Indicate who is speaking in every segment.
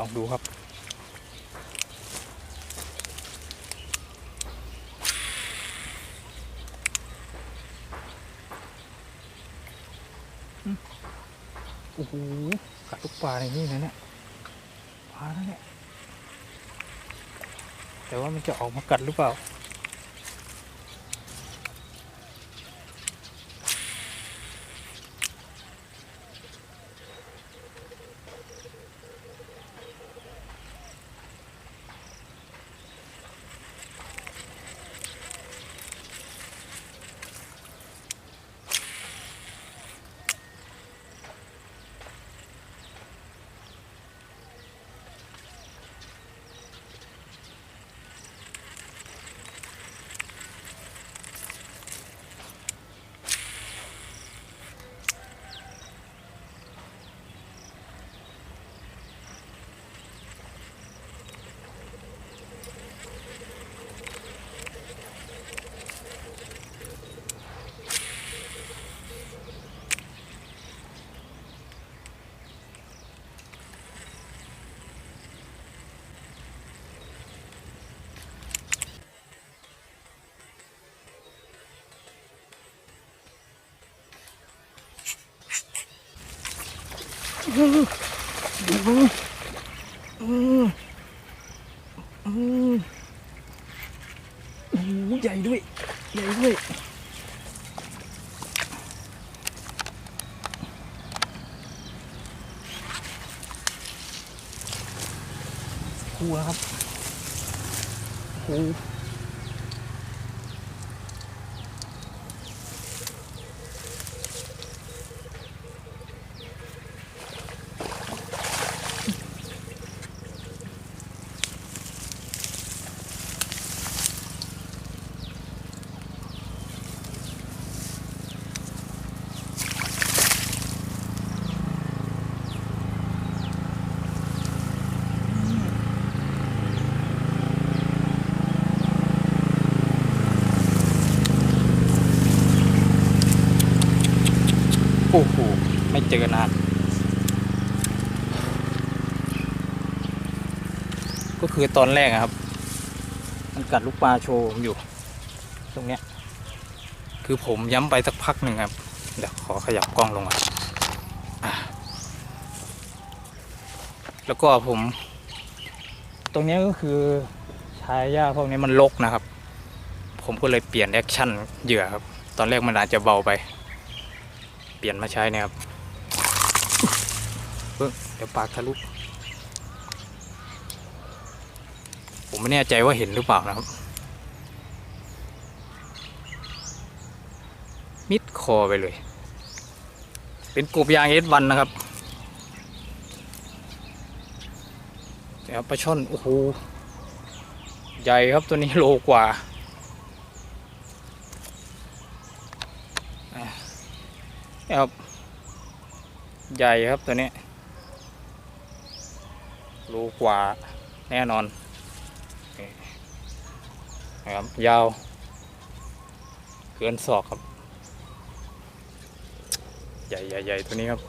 Speaker 1: ลองดูครับ โอ้โหกัดลูกปลาในนี่นะเนี่ยปลาแล้วเนี่ยแต่ว่ามันจะออกมากัดหรือเปล่า ใหญ่ด้วย ใหญ่ด้วยคู่แล้วครับโอ้ โอ้โหไม่เจอนานก็คือตอนแรกครับ มันกัดลูกปลาโชว์ผมอยู่ ตรงเนี้ย คือผมย้ำไปสักพักหนึ่งครับ เดี๋ยวขอขยับกล้องลงมาอะแล้วก็ผม ตรงเนี้ยก็คือชายหญ้าพวกนี้มันลกนะครับ ผมก็เลยเปลี่ยนแอคชั่นเหยื่อครับ ตอนแรกมันอาจจะเบาไป เปลี่ยนมาใช้เนะครับเพิ่งเดี๋ยวปากทะลุผมไม่แน่ใจว่าเห็นหรือเปล่านะครับ มิดคอไปเลย เป็นกบยางเอสวันนะครับแต่ปลาช่อนโอ้โหใหญ่ครับตัวนี้โลกว่า ครับใหญ่ครับตัวนี้รูกว่าแน่นอนนะครับยาวเกินศอกครับใหญ่ใหญ่ใหญ่ตัวนี้ครับ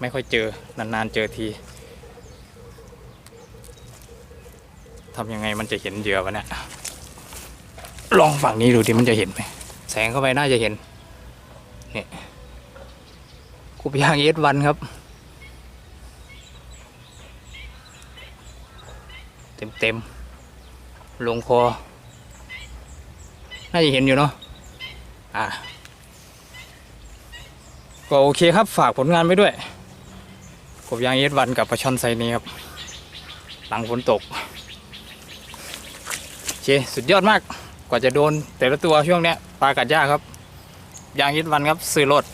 Speaker 1: ไม่ค่อยเจอนานๆเจอทีทำยังไงมันจะเห็นเหยื่อวะเนี่ยลองฝั่งนี้ดูดิมันจะเห็นไหมแสงเข้าไปน่าจะเห็นนี่ กูไปย่างเอสวันครับ เต็มเต็มๆลงคอ น่าจะเห็นอยู่เนาะอะก็โอเคครับฝากผลงานไว้ด้วยกบยางเอสวันกับปลาช่อนไซนี้ครับ หลังฝนตกเคสุดยอดมากกว่าจะโดนแต่ละตัวช่วงเนี้ยปลากัดยากครับ ยางเอสวันครับซื้อรถ